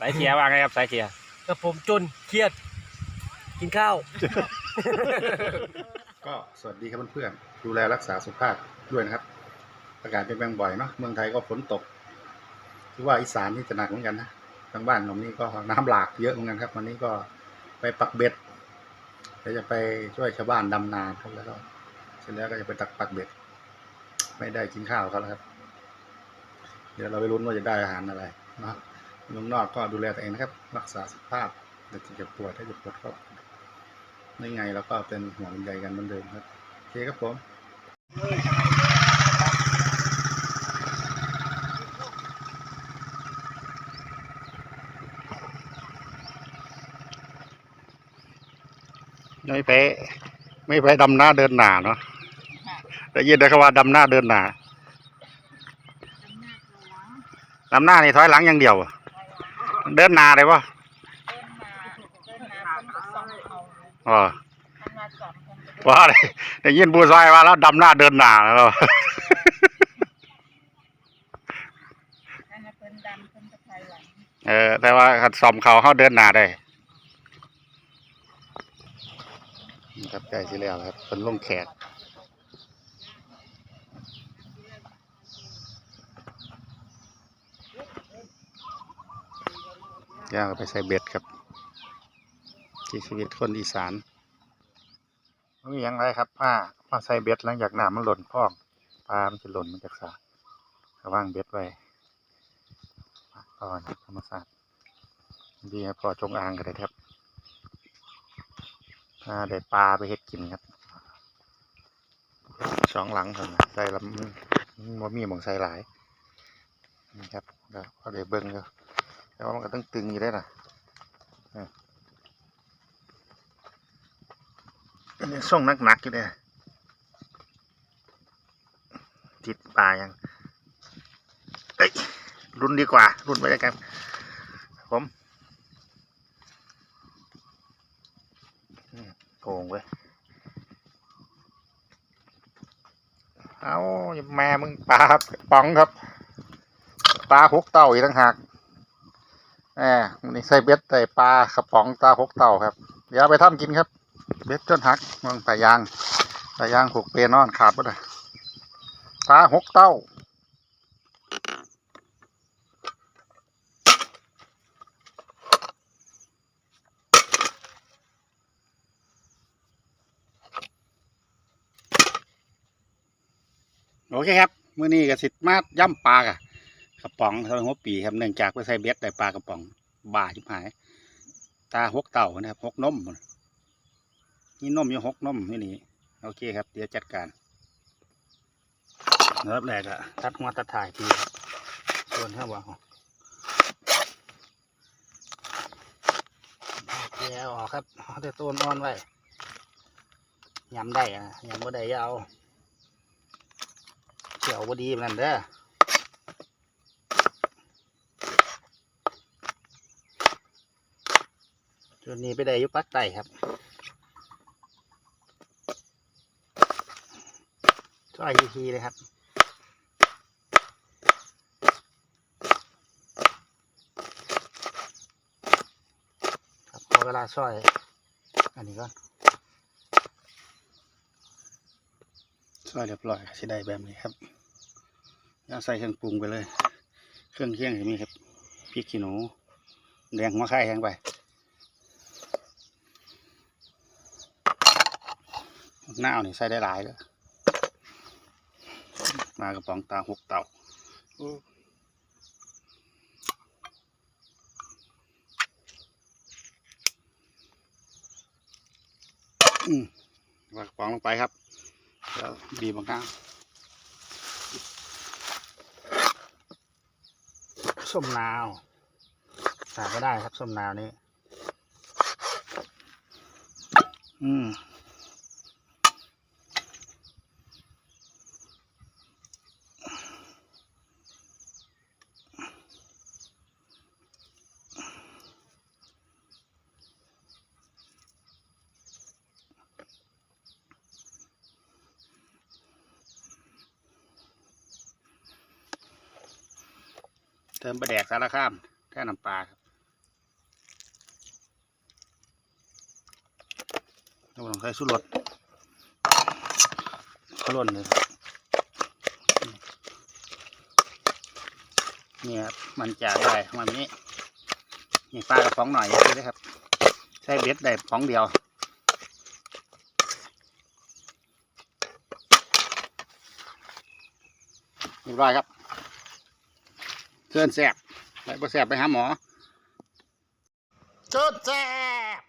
สายเทียว่าไงครับสายเทียกับผมจนเครียด กินข้าว ก็สวัสดีครับเพื่อนๆดูแลรักษาสุขภาพด้วยนะครับ อากาศเปลี่ยนแปลงบ่อยเนาะเมืองไทยก็ฝนตกถือว่าอีสานนี่จะหนักเหมือนกันนะทางบ้านผมนี่ก็น้ำหลากเยอะเหมือนกันครับ วันนี้ก็ไปปักเบ็ดเดี๋ยวจะไปช่วยชาวบ้านดำนาครับแล้วก็เสร็จแล้วก็จะไปตักปักเบ็ด ไม่ได้กินข้าวเขาแล้วครับ เดี๋ยวเราไปลุ้นว่าจะได้อาหารอะไรเนาะ เมืองนอกก็ดูแลตัวเองนะครับ รักษาสุขภาพถ้าจะปวดถ้าจะปวดก็ไม่ไงเราก็เป็นห่วงใยกันเหมือนเดิมครับโอเคครับผมไม่ไปไม่ไปดำหน้าเดินหนาเนาะได้ยินได้คำว่าดำหน้าเดินหนาดำหน้านี่ถอยหลังอย่างเดียวอะ เดินนาเลยปะอ๋อว่าเลยได้ยินบูซอยว่าแล้วดำหน้าเดินหนาแล้วเออ แต่ว่าขัดซ่อมเขาเขาเดินหนาได้ครับใกล้สิแล้วครับเป็นลงแขก ย่างไปใส่เบ็ดครับ ที่ชีวิตคนอีสานไม่มีหยังไรครับผ้าผ้าใส่เบ็ดหลังจากน้ำมันหล่นพอกปลามันจะหล่นมันจากสระว่างเบ็ดไว้ตอนธรรมศาสตร์ดีครับพอจงอางกันเลยครับอ่าได้ปลาไปเฮ็ดกินครับสองหลังครับใส่ลำมันมีหมองใส่หลายนี่ครับแล้วก็ได้เบิ้งก็ แต่ว่ามันก็ต้องตึงอยู่ได้น่ะอ่าอันนี้ส่งหนักๆอยู่เลยติดปลายังเอ้ยรุ่นดีกว่า รุ่นไปด้วยกัน ผมโกงเว้ยเอาแม่มึงปลากระป๋องครับ ปลาหกเต่าอีกต่างหาก แหมนี่ใส่เบ็ดใส่ปลากระป๋องตาหกเต่าครับ เดี๋ยวไปทำกินครับ เบ็ดจนหักมองปลายางปลายางผูกเปนอนขาดปะเลยปลาหกเต่าโอเคครับ มื้อนี้ก็สิมาย่ำปลากะ กระป๋องเท่าหัวปีครับเนื่องจากไปใส่เบ็ดได้ปลากระป๋อง บ่าชิบหาย ตาหกเต่านะครับหกนมนี่นมอยู่หกนมนี่นี่โอเคครับ เดี๋ยวจัดการเริ่มแรกอะตัดหัวตัดถ่ายทีส่วนข้าววางแกะออกครับเอาแต่ต้นอ่อนไว้ยำได้อะยำบ่ได้ยาเอาเขียวบดีมันนเด้อ จุดนี้ไปได้ยุปักไตครับช่วยทีๆเลยครับครับพอเวลาช่วยอันนี้ก่อนช่วยเรียบร้อยสิได้แบบนี้ครับแล้วใส่เครื่องปรุงไปเลย เครื่องเคียงอย่างนี้ครับพริกขี้หนูแดงหัวไข่แห้งไป หน้าเอานี่ใส่ได้หลายเลยมากระป๋องตาหกเต่าอู้อืมวางกระป๋องลงไปครับ แล้วบีบมะนาวส้มนาวขาดก็ได้ครับส้มนาวนี้ อืม ติมปลาแดกสารข้ามแค่น้ำปลาครับน้ำมันใส่สุรสขล่นเลยเนี่ยมันจะได้มันนี้นี่ปลากระป๋องหน่อยนี่นะครับ ใช้เบ็ดได้ป๋องเดียวเรียบร้อยครับ เชิญแสบไปบ่แสบไปหาหมอเชิญแสบ